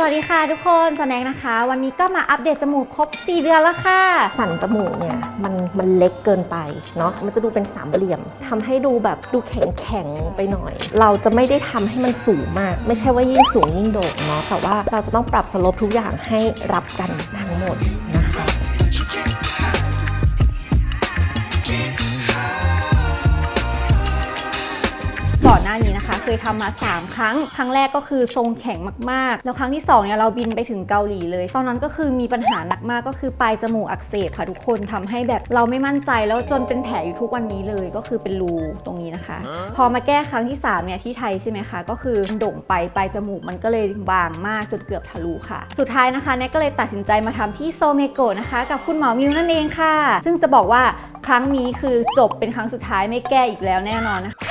สวัสดีค่ะทุกคนสแน็คนะคะ วันนี้ก็มาอัปเดตจมูกครบ 4 เดือนแล้วค่ะ สันจมูกเนี่ยมันมันเล็กเกินไปเนาะมันจะดูเป็นสามเหลี่ยมทำให้ดูแบบดูแข็งแข็งไปหน่อย เราจะไม่ได้ทำให้มันสูงมาก ไม่ใช่ว่ายิ่งสูงยิ่งโด่งเนาะแต่ว่าเราจะต้องปรับสโลปทุกอย่างให้รับกันทั้งหมด ยทำมา 3 ครั้ง ครั้งแรกก็คือทรงแข็งมากๆ แล้วครั้งที่2เนี่ยเราบินไปถึงเกาหลีเลย ตอนนั้นก็คือมีปัญหาหนักมากก็คือปลายจมูกอักเสบค่ะทุกคนทำให้แบบเราไม่มั่นใจแล้วจนเป็นแผลอยู่ทุกวันนี้เลยก็คือเป็นรูตรงนี้นะคะ พอมาแก้ครั้งที่3เนี่ยที่ไทยใช่ไหมคะก็คือโด่งไปปลายจมูกมันก็เลยบางมากจนเกือบทะลุค่ะ สุดท้ายนะคะแนทก็เลยตัดสินใจมาทำที่โซเมโกะนะคะกับคุณหมอมิวนั่นเองค่ะ ซึ่งจะบอกว่าครั้งนี้คือจบเป็นครั้งสุดท้ายไม่แก้อีกแล้วแน่นอนนะคะ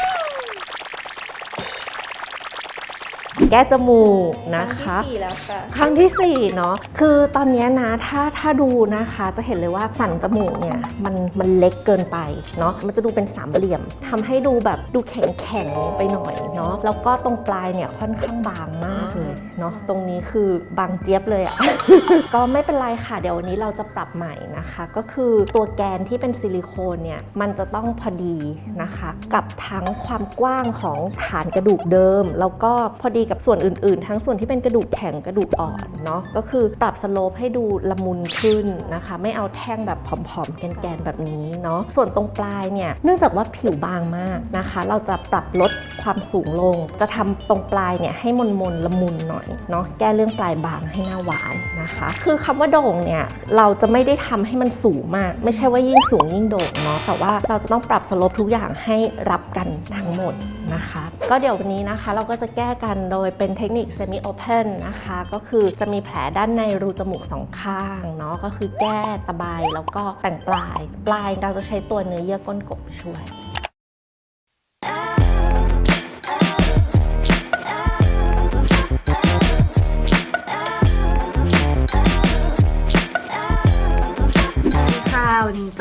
แก้จมูกนะคะรั้งที่สี่แล้วค่ะครั้งที่4เนาะคือตอนเนี้ยนะถ้าถ้าดูนะคะจะเห็นเลยว่าสันจมูกเนี่ยมันมันเล็กเกินไปเนาะมันจะดูเป็นสามเหลี่ยมทำให้ดูแบบดูแข็งแข็งๆไปหน่อยเนาะแล้วก็ตรงปลายเนี่ยค่อนข้างบางมากเลยเนาะตรงนี้คือบางเจี๊ยบเลยอะก็ไม่เป็นไรค่ะเดี๋ยววันนี้เราจะปรับใหม่นะคะ ก็คือตัวแกนที่เป็นซิลิโคนเนี่ยมันจะต้องพอดีนะคะ กับทั้งความกว้างของฐานกระดูกเดิม แล้วก็พอดีกับส่วนอื่นๆ ทั้งส่วนที่เป็นกระดูกแข็งกระดูกอ่อนเนาะก็คือปรับสโลปให้ดูละมุนขึ้นนะคะ ไม่เอาแท่งแบบผอมๆ แกนๆ แบบนี้เนาะส่วนตรงปลายเนี่ยเนื่องจากว่าผิวบางมากนะคะ เราจะปรับลดความสูงลง จะทำตรงปลายเนี่ยให้มนมนๆละมุนหน่อยเนาะแก้เรื่องปลายบางให้หน้าหวานนะคะ คือคำว่าโด่งเนี่ยเราจะไม่ได้ทำให้มันสูงมาก ไม่ใช่ว่ายิ่งสูงยิ่งโด่งเนาะแต่ว่าเราจะต้องปรับสโลปทุกอย่างให้รับกันทั้งหมดนะคะ ก็เดี๋ยววันนี้นะคะ เราก็จะแก้กันโดยเป็นเทคนิคเซมิโอเพนนะคะ ก็คือจะมีแผลด้านในรูจมูกสองข้างเนาะก็คือแก้ตะไบแล้วก็แต่งปลาย ปลายเราจะใช้ตัวเนื้อเยื่อก้นกบช่วย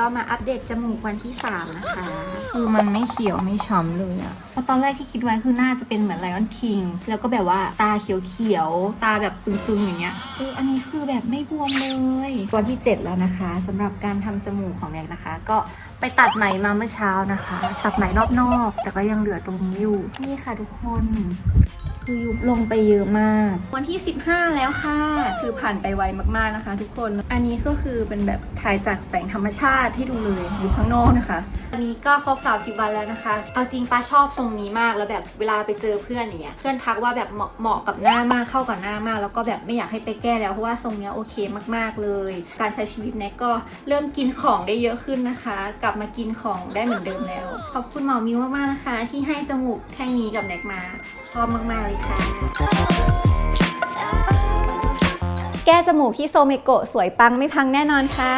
วันนี้ก็มาอัปเดตจมูกวันที่ 3 นะคะ คือมันไม่เขียวไม่ช้ำเลยอะเพราะตอนแรกที่คิดไว้คือน่าจะเป็นเหมือนไลออนคิงแล้วก็แบบว่าตาเขียวๆ ตาแบบตึงๆ อย่างเงี้ยเอออันนี้คือแบบไม่บวมเลยวันที่ 7 แล้วนะคะสำหรับการทำจมูกของแนกนะคะ ก็ไปตัดไหมมาเมื่อเช้านะคะ ตัดไหมรอบนอก แต่ก็ยังเหลือตรงนี้อยู่นี่ค่ะทุกคน คือยุบลงไปเยอะมาก วันที่ 15 แล้วค่ะ คือผ่านไปไวมากๆนะคะ ทุกคน อันนี้ก็คือเป็นแบบถ่ายจากแสงธรรมชาติที่ดูเลยอยู่ข้างนอกนะคะ อันนี้ก็ครบสามสิบวันแล้วนะคะ เอาจริงป้าชอบทรงนี้มากแล้วแบบเวลาไปเจอเพื่อนอย่างเงี้ยเพื่อนทักว่าแบบเหมาะเหมาะกับหน้ามากเข้ากับหน้ามาก แล้วก็แบบไม่อยากให้ไปแก้แล้วเพราะว่าทรงเนี้ยโอเคมากๆเลย การใช้ชีวิตเนี้ยก็เริ่มกินของได้เยอะขึ้นนะคะ กลับมากินของได้เหมือนเดิมแล้ว ขอบคุณหมอมิวมากๆนะคะ ที่ให้จมูกแท่งนี้กับแน็กมาชอบมากๆเลยแก้จมูกที่โซเมโกะสวยปังไม่พังแน่นอนค่ะ